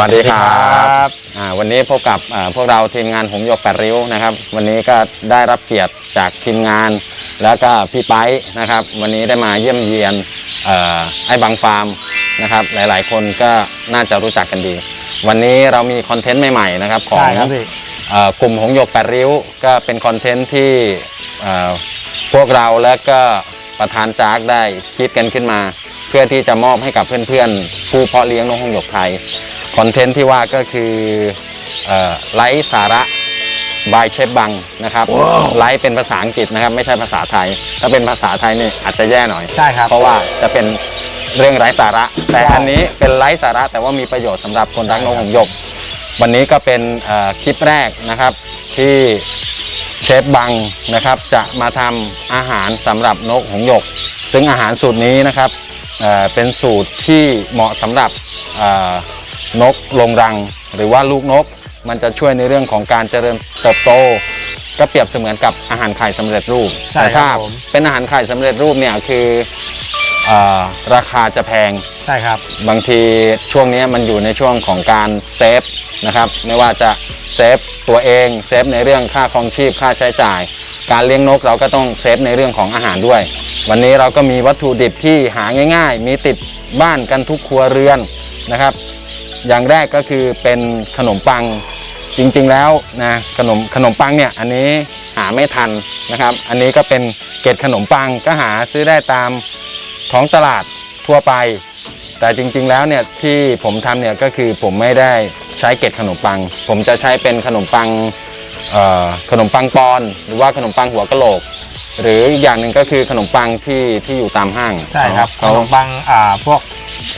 วัสดีครัครับบอ่าวันนี้พบกับอ่าพวกเราทีมงานหงส์หยกแปดริ้วนะครับ วันนี้ก็ได้รับเกียรติจากทีมงาน แล้วก็พี่ไป๊นะครับ วันนี้ได้มาเยี่ยมเยียนเอ่อไอ้บางฟาร์มนะครับ หลายๆ คนก็น่าจะรู้จักกันดี วันนี้เรามีคอนเทนต์ใหม่ๆนะครับของใช่ครับพี่เอ่อกลุ่มหงส์หยกแปดริ้ว ก็เป็นคอนเทนต์ที่เอ่อพวกเราและก็ประธานจากได้คิดกันขึ้นมา เพื่อที่จะมอบให้กับเพื่อนๆ ผู้เพาะเลี้ยงนกหงส์หยกไทย คอนเทนต์ที่ว่าก็คือเอ่อไลฟ์สาระบายเชฟบังนะครับไลฟ์เป็นภาษาอังกฤษนะครับ ไม่ใช่ภาษาไทย ถ้าเป็นภาษาไทยนี่อาจจะแย่หน่อยใช่ครับ เพราะว่าจะเป็นเรื่องไร้สาระ แต่ใช่อันนี้เป็นไร้สาระ แต่ว่ามีประโยชน์สำหรับคนรักนกหงส์หยกวันนี้ก็เป็นเอ่อคลิปแรกนะครับที่เชฟบังนะครับ จะมาทำอาหารสำหรับนกหงส์หยก ซึ่งอาหารสูตรนี้นะครับเอ่อเป็นสูตรที่เหมาะสำหรับเอ่อ นกลงรัง หรือว่าลูกนก มันจะช่วยในเรื่องของการเจริญเติบโต ก็เปรียบเสมือนกับอาหารไข่สำเร็จรูปใช่แต่ถ้าครับผม เป็นอาหารไข่สำเร็จรูปเนี่ยคือเออราคาจะแพง ใช่ครับ บางทีช่วงนี้มันอยู่ในช่วงของการเซฟนะครับไม่ว่าจะเซฟตัวเองเซฟในเรื่องค่าครองชีพค่าใช้จ่าย การเลี้ยงนกเราก็ต้องเซฟในเรื่องของอาหารด้วย วันนี้เราก็มีวัตถุดิบที่หาง่าย ๆ มีติดบ้านกันทุกครัวเรือนนะครับ อย่างแรกก็คือเป็นขนมปังจริงๆแล้วนะขนมขนมปังเนี่ยอันนี้หาไม่ทันนะครับ อันนี้ก็เป็นเกล็ดขนมปังก็หาซื้อได้ตามท้องตลาดทั่วไป แต่จริงๆแล้วเนี่ยที่ผมทำเนี่ยก็คือผมไม่ได้ใช้เกล็ดขนมปัง ผมจะใช้เป็นขนมปังขนมปังปอน หรือว่าขนมปังหัวกะโหลก หรืออีกอย่างหนึ่งก็คือขนมปังที่ที่อยู่ตามห้างใช่ครับขเขานมปังอ่าพวก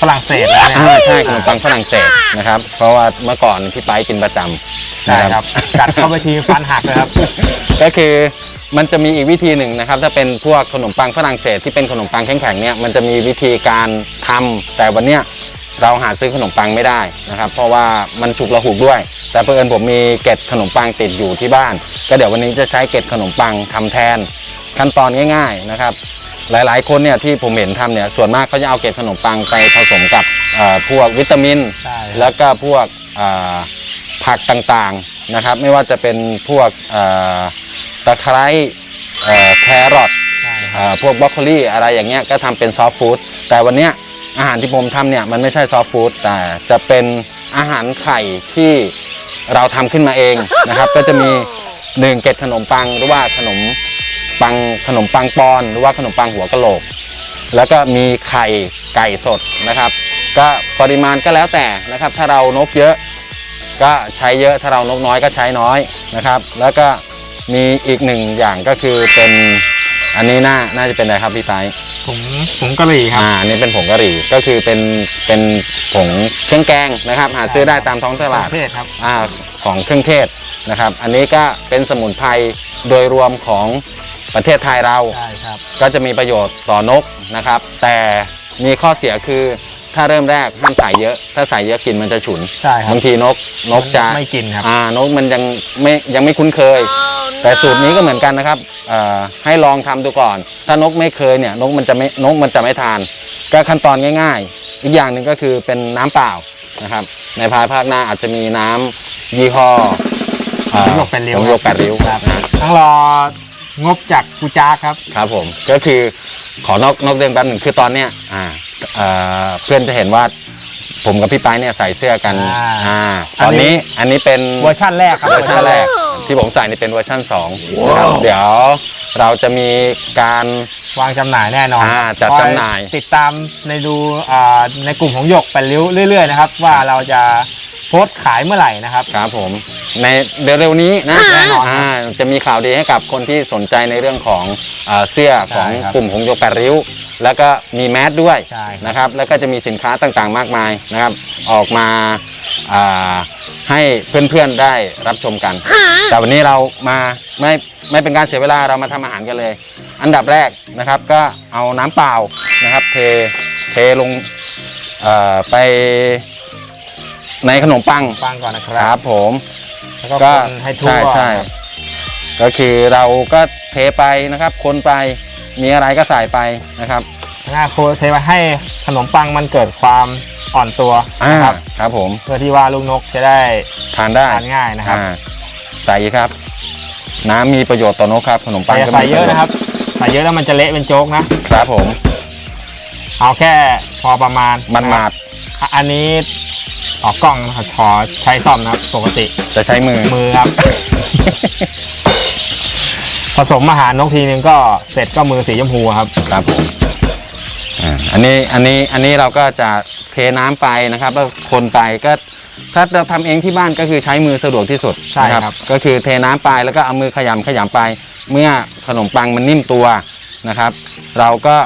ฝรั่งเศสอะไรเนี่ยอ่าใช่ขนมปังฝรั่งเศสนะครับ เพราะว่าเมื่อก่อนพี่ไปกินประจำใช่นะ ครับกัดเข้าไปทีฟันหักเลยครับ ก็คือมันจะมีอีกวิธีหนึ่งนะครับ ถ้าเป็นพวกขนมปังฝรั่งเศสที่เป็นขนมปังแข็งๆเนี่ยมันจะมีวิธีการทำแต่วันเนี้ยเราหาซื้อขนมปังไม่ได้นะครับ เพราะว่ามันฉุกระหุกด้วย แต่เพื่อนผมมีเกล็ดขนมปังติดอยู่ที่บ้าน ก็เดี๋ยววันนี้จะใช้เกล็ดขนมปังทำแทน ขั้นตอนง่ายๆนะครับ หลายๆ คนเนี่ยที่ผมเห็นทำเนี่ยส่วนมากเขาจะเอาเกล็ดขนมปังไปผสมกับเอ่อพวกวิตามิน ใช่ครับ แล้วก็พวกเอ่อผักต่างๆนะครับ ไม่ว่าจะเป็นพวกเอ่อตะไคร้เอ่อแครอท ใช่ครับเอ่อพวกบรอกโคลีอะไรอย่างเงี้ยก็ทำเป็นซอฟต์ฟู้ดแต่วันเนี้ยอาหารที่ผมทำเนี่ยมันไม่ใช่ซอฟต์ฟู้ดแต่จะเป็นอาหารไข่ที่เราทำขึ้นมาเอง นะครับ ก็จะมีหนึ่งเกล็ดขนมปังหรือว่าขนม ปังขนมปังปอนหรือว่าขนมปังหัวกะโหลก แล้วก็มีไข่ไก่สดนะครับ ก็ปริมาณก็แล้วแต่นะครับ ถ้าเรานกเยอะก็ใช้เยอะถ้าเรานกน้อยก็ใช้น้อยนะครับ แล้วก็มีอีกหนึ่งอย่างก็คือเป็นอันนี้น่าน่าจะเป็นอะไรครับพี่ไตผงผงกะหรี่ครับอ่าอันนี้เป็นผงกะหรี่ก็คือเป็นเป็นผงเครื่องแกงนะครับ หาซื้อได้ตามท้องตลาด ประเภทครับ อาของเครื่องเทศนะครับ อันนี้ก็เป็นสมุนไพรโดยรวมของ ประเทศไทยเรา ใช่ครับ ก็จะมีประโยชน์ต่อนกนะครับ แต่มีข้อเสียคือถ้าเริ่มแรกห้ามใส่เยอะ ถ้าใส่เยอะกลิ่นมันจะฉุนใช่ครับบางทีนกนกจะไม่กินครับอ่านกมันยังไม่ยังไม่คุ้นเคย แต่สูตรนี้ก็เหมือนกันนะครับเอ่อให้ลองทำดูก่อน ถ้านกไม่เคยเนี่ยนกมันจะไม่นกมันจะไม่ทาน ก็ขั้นตอนง่าย ๆ อีกอย่างหนึ่งก็คือเป็นน้ำเปล่านะครับ ในภายภาคหน้าอาจจะมีน้ำยี่ห้อเอ่อหงส์หยกแปดริ้วหงส์หยกแปดริ้วครับนะต้องรอ งบจากกูจ้าครับ ครับผมก็คือขอนอกนอกเรื่องแป๊บหนึ่งคือตอนเนี้ยอ่าเอ่อเพื่อนจะเห็นว่าผมกับพี่ไปเนี่ยใส่เสื้อกันอ่า อ่าอัตนอนนี้นี้อันนี้เป็น เวอร์ชั่นแรกครับเวอร์ชันแรกที่ผมใส่นี่เป็นเวอร์ชัน2นะครับเดี๋ยวเราจะมีการ วางจำหน่ายแน่นอนอ่าจัดจำหน่าย คอติดตามในดูอ่าในกลุ่มของหยกแปดริ้วเรื่อยๆนะครับ ว่าเราจะโพสต์ขายเมื่อไหร่นะครับ ครับผม ในเร็วๆนี้นะแน่นอนครับอ่าจะมีข่าวดีให้กับคนที่สนใจในเรื่องของเอ่อเสื้อของใช่ครับกลุ่มหงส์หยกแปดริ้ว แล้วก็มีแมสด้วยใช่ครับ นะครับ แล้วก็จะมีสินค้าต่างๆมากมายนะครับ ออกมาอ่าให้เพื่อนๆได้รับชมกัน แต่วันนี้เรามาไม่ไม่เป็นการเสียเวลาเรามาทำอาหารกันเลย อันดับแรกนะครับก็เอาน้ำเปล่านะครับ เทเทลงเอ่อไป ในขนมปังฟังก่อนนะคครัรับบผมแล้วก็ก็คนให้ทั่วใช่ใช่ก็คือเราก็เทไปนะครับ คนไปมีอะไรก็ใส่ไปนะครับเทหน้าโคเทไว้ให้ขนมปังมันเกิดความอ่อนตัวอ่านะครับ ครับผมเพื่อที่ว่าลูกนกจะได้ทานได้ทานง่ายนะครับอ่าใส่ครับ น้ำมีประโยชน์ต่อนกครับขนมปัแต่งอย่าก็ใส่มีเยอะนะครับ ใส่เยอะแล้วมันจะเละเป็นโจ๊กนะ ครับผมเอาแค่พอประมาณมันมาด อะอันนี้ ออกกล้องนะครับขอใช้ซ่อมนะครับปกติจะใช้มือ มือครับ ผสมอาหารนกทีนึงก็เสร็จก็มือสีชมพูครับ ครับผมอ่าอันนี้อันนี้อันนี้เราก็จะเทน้ำไปนะครับแล้วคนไปก็ถ้าเราทำเองที่บ้านก็คือใช้มือสะดวกที่สุดใช่นะครับก็คือเทน้ำไปแล้วก็เอามือขยำขยำไป เมื่อขนมปังมันนิ่มตัวนะครับ เราก็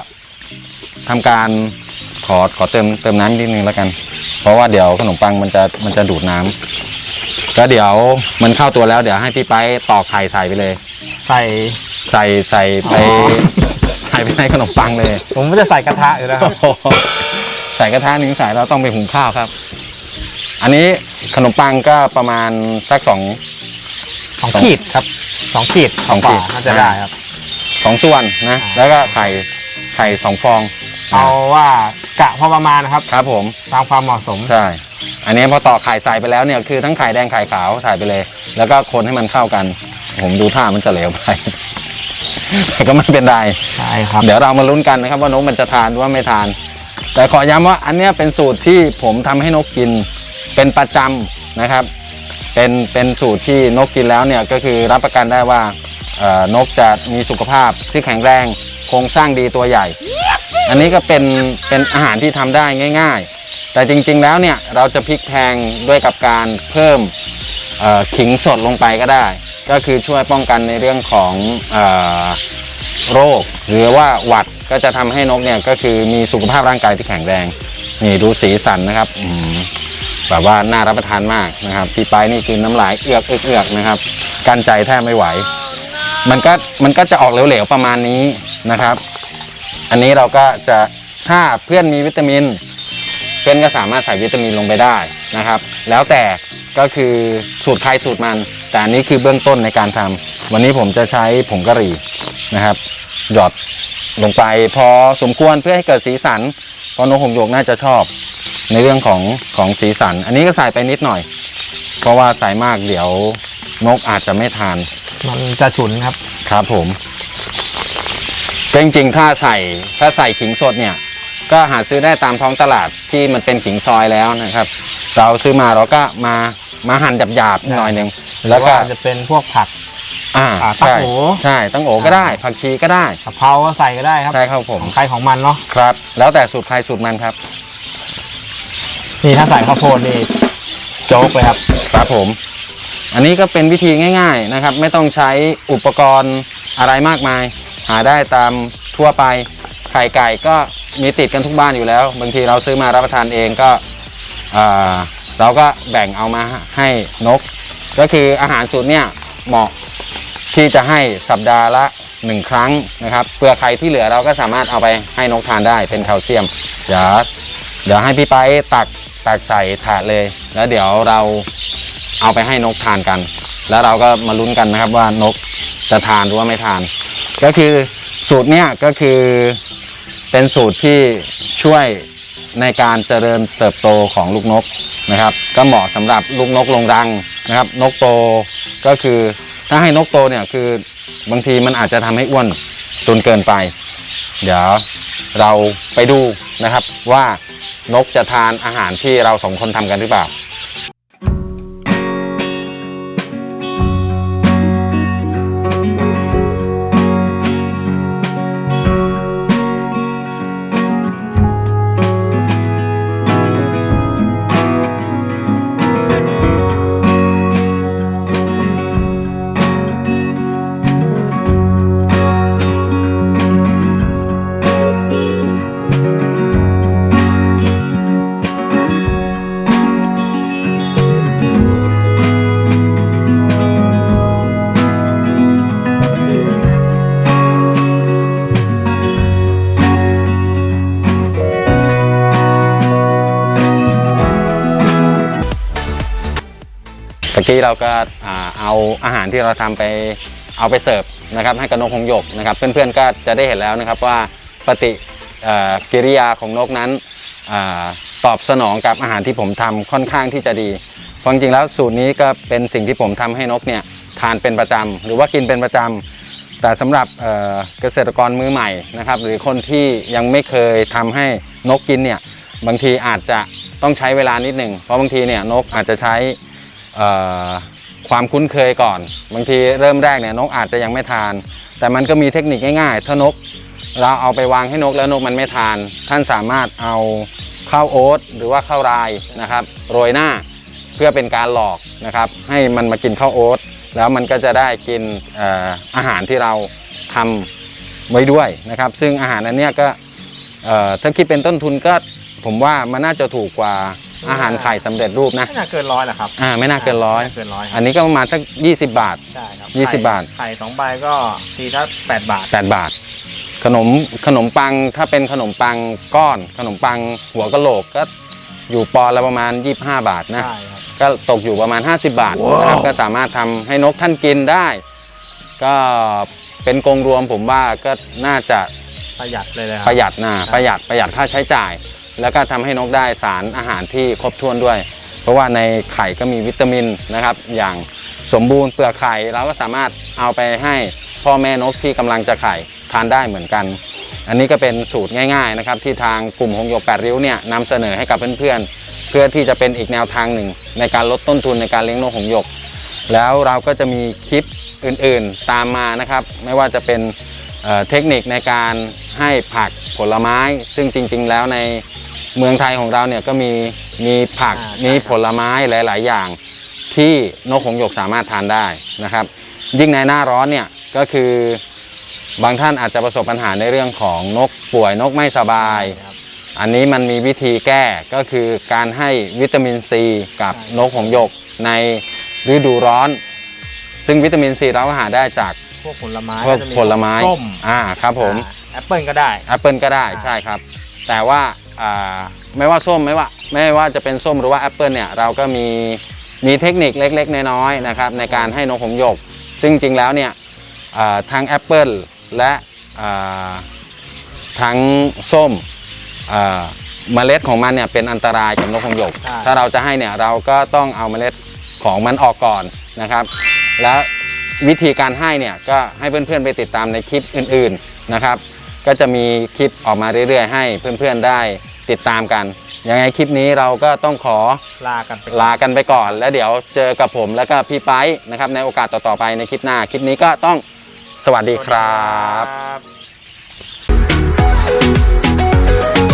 ทำการ ขอขอเติมเติมน้ำนิดนึงแล้วกัน เพราะว่าเดี๋ยวขนมปังมันจะมันจะดูดน้ำก็เดี๋ยวมันเข้าตัวแล้วเดี๋ยวให้พี่ไปตอกไข่ใส่ไปเลย ใส่ใส่ใส่ไปอ๋อใส่ไปในขนมปังเลย ผมก็จะใส่กระทะอยู่แล้วครับโอ้โหใส่กระทะหนึ่งใส่เราต้องไปหุงข้าวครับ อันนี้ขนมปังก็ประมาณสักสองสองขีดครับสองขีดสองขีดกว่าน่าจะได้ครับสองส่วนนะอ่าแล้วก็ไข่ไข่สองฟอง เอาว่า กะพอประมาณนะครับครับผมตามความเหมาะสม ใช่ อันนี้พอต่อกไข่ใส่ไปแล้วเนี่ยคือทั้งไข่แดงไข่ขาวใส่ไปเลย แล้วก็คนให้มันเข้ากัน ผมดูท่ามันจะเหลวไป แต่ก็ไม่เป็นไรใช่ครับ เดี๋ยวเรามาลุ้นกันนะครับ ว่านกมันจะทานหรือว่าไม่ทาน แต่ขอย้ำว่าอันเนี้ยเป็นสูตรที่ผมทำให้นกกินเป็นประจำนะครับ เป็นเป็นสูตรที่นกกินแล้วเนี่ยก็คือรับประกันได้ว่าเอ่อนกจะมีสุขภาพที่แข็งแรงโครงสร้างดีตัวใหญ่ อันนี้ก็เป็นเป็นอาหารที่ทำได้ง่าย ๆ แต่จริงๆแล้วเนี่ยเราจะพลิกแพงด้วยกับการเพิ่มขิงสดลงไปก็ได้ ก็คือช่วยป้องกันในเรื่องของอโรค หรือว่าหวัดก็จะทำให้นกเนี่ยก็คือมีสุขภาพร่างกายที่แข็งแรงนี่ดูสีสันนะครับแบบว่าน่ารับประทานมากนะครับพี่ไปนี่คือน้ำลายเอือกเอือกเอือกนะครับกั้นใจแทบไม่ไหว มันก็มันก็จะออกเหลวๆประมาณนี้นะครับ อันนี้เราก็จะถ้าเพื่อนมีวิตามิน เพื่อนก็สามารถใส่วิตามินลงไปได้นะครับ แล้วแต่ก็คือสูตรใครสูตรมัน แต่อันนี้คือเบื้องต้นในการทำวันนี้ผมจะใช้ผงกะหรี่นะครับ หยอดลงไปพอสมควรเพื่อให้เกิดสีสันเพราะนกหงส์หยกน่าจะชอบในเรื่องของของสีสัน อันนี้ก็ใส่ไปนิดหน่อย เพราะว่าใส่มากเดี๋ยวนกอาจจะไม่ทาน มันจะฉุนครับ ครับผม แต่จริงๆ ถ้าใส่ถ้าใส่ขิงสดเนี่ย ก็หาซื้อได้ตามท้องตลาดที่มันเป็นขิงซอยแล้วนะครับ เราซื้อมาเราก็มามาหั่นหยาบๆหน่อยหนึ่งแล้แล้ววก็ก็จะเป็นพวกผัก อ่าอ่าตั้งใช่โอใช่ตั้งโอก็ได้ ผักชีก็ได้กะเพราก็ใส่ก็ได้ครับใช่ครับผมของใครของมันเนาะครับ แล้วแต่สูตรใครสูตรมันครับนี่ถ้าใส่ข้าวโพดนี่โจ๊กเลยครับ ครับผม อันนี้ก็เป็นวิธีง่าย ๆนะครับ ไม่ต้องใช้อุปกรณ์อะไรมากมาย หาได้ตามทั่วไปไข่ไก่ก็มีติดกันทุกบ้านอยู่แล้ว บางทีเราซื้อมารับประทานเองก็เราก็แบ่งเอามาให้นก ก็คืออาหารสูตรเนี่ยเหมาะที่จะให้สัปดาห์ละหนึ่งครั้งนะครับเปลือกไข่ที่เหลือเราก็สามารถเอาไปให้นกทานได้เป็นแคลเซียม เดี๋ยวเดี๋ยวให้พี่ไปตักตักใส่ถาดเลย แล้วเดี๋ยวเราเอาไปให้นกทานกัน แล้วเราก็มาลุ้นกันนะครับว่านกจะทานหรือว่าไม่ทาน ก็คือสูตรเนี้ยก็คือเป็นสูตรที่ช่วยในการเจริญเติบโตของลูกนกนะครับ ก็เหมาะสำหรับลูกนกลงรังนะครับ นกโตก็คือถ้าให้นกโตเนี่ยคือบางทีมันอาจจะทำให้อ้วนจนเกินไป เดี๋ยวเราไปดูนะครับว่านกจะทานอาหารที่เราสองคนทำกันหรือเปล่า ตะกี้เราก็เอาอาหารที่เราทำไปเอาไปเสิร์ฟนะครับให้กับนกหงหยกนะครับ เพื่อนๆก็จะได้เห็นแล้วนะครับว่าปฏิกิริยาของนกนั้นอตอบสนองกับอาหารที่ผมทำค่อนข้างที่จะดีเพราะจริงๆแล้วสูตรนี้ก็เป็นสิ่งที่ผมทำให้นกเนี่ยทานเป็นประจำหรือว่ากินเป็นประจำแต่สำหรับเกษตรกรมือใหม่นะครับ หรือคนที่ยังไม่เคยทำให้นกกินเนี่ยบางทีอาจจะต้องใช้เวลานิดหนึ่งเพราะบางทีเนี่ยนกอาจจะใช้ ความคุ้นเคยก่อน บางทีเริ่มแรกเนี่ยนกอาจจะยังไม่ทาน แต่มันก็มีเทคนิคง่ายๆ ถ้านก เราเอาไปวางให้นกแล้วนกมันไม่ทาน ท่านสามารถเอาข้าวโอ๊ตหรือว่าข้าวรายนะครับโรยหน้าเพื่อเป็นการหลอกนะครับ ให้มันมากินข้าวโอ๊ตแล้วมันก็จะได้กินออาหารที่เราทำไว้ด้วยนะครับ ซึ่งอาหารอันเนี้ยก็ถ้าคิดเป็นต้นทุนก็ผมว่ามันน่าจะถูกกว่า อาหารไข่สำเร็จรูปนะไม่น่าเกินร้อยหรอกครับอ่าไม่น่าเกินร้อยไม่าเกินร้อยคอัรับนนี้ก็ประมาณสัก20 บาท ใช่ครับยี่สิบบาท ไข่สองใบก็ทีละแปดบาท 8 บาท ขนมขนมปังถ้าเป็นขนมปังก้อน ขนมปังหัวกะโหลกก็อยู่ปอนด์ละประมาณ 25 บาทนะ ใช่ครับ ก็ตกอยู่ประมาณ 50 บาทนะครับก็สามารถทำให้นกท่านกินได้ ก็เป็นกรงรวมผมว่าก็น่าจะประหยัดเลยเลยครัประหยัดนะประหยัดประหยัดค่าใช้จ่าย แล้วก็ทำให้นกได้สารอาหารที่ครบถ้วนด้วย เพราะว่าในไข่ก็มีวิตามินนะครับ อย่างสมบูรณ์เปลือกไข่เราก็สามารถเอาไปให้พ่อแม่นกที่กำลังจะไข่ทานได้เหมือนกัน อันนี้ก็เป็นสูตรง่าย ๆนะครับ ที่ทางกลุ่มหงหยกแปดริ้วเนี่ยนำเสนอให้กับเพื่อนๆ เพื่อที่จะเป็นอีกแนวทางหนึ่ง ในการลดต้นทุนในการเลี้ยงนกหงหยก แล้วเราก็จะมีคลิปอื่นๆตามมานะครับ ไม่ว่าจะเป็นเเทคนิคในการให้ผักผลไม้ ซึ่งจริง ๆ แล้วใน เมืองไทยของเราเนี่ยก็มีมีผักอ่าใช่มีครับผลไม้หลาย ๆ อย่างที่นกหงส์หยกสามารถทานได้นะครับ ยิ่งในหน้าร้อนเนี่ยก็คือบางท่านอาจจะประสบปัญหาในเรื่องของนกป่วยนกไม่สบายครับอันนี้มันมีวิธีแก้ก็คือการให้วิตามินซีกับใช่นกหงส์หยกในฤดูร้อน ซึ่งวิตามินซีเราก็หาได้จากพวกผลไม้พวกจะผลไม้ส้มอ่าครับผมแอปเปิลก็ได้แอปเปิลก็ได้อ่าใช่ครับ แต่ว่าอ่า ไม่ว่าส้มไม่ว่าไม่ว่าจะเป็นส้มหรือว่าแอปเปิลเนี่ยเราก็มีมีเทคนิคเล็กๆ น้อยๆนะครับในการให้นกหงส์หยก ซึ่งจริงแล้วเนี่ยอ่าทั้งแอปเปิลและอ่าทั้งส้มอ่าเมล็ดของมันเนี่ยเป็นอันตรายกับนกหงส์หยกใช่ถ้าเราจะให้เนี่ยเราก็ต้องเอาเมล็ดของมันออกก่อนนะครับ แล้ววิธีการให้เนี่ยก็ให้เพื่อนๆไปติดตามในคลิปอื่นๆนะครับ ก็จะมีคลิปออกมาเรื่อยๆ ให้เพื่อนๆได้ติดตามกันยังไงคลิปนี้เราก็ต้องขอลากันไปลากันไปก่อน แล้วเดี๋ยวเจอกับผมแล้วก็พี่ไปนะครับในโอกาสต่อๆไปในคลิปหน้า คลิปนี้ก็ต้องสวัสดีครับ Thank you.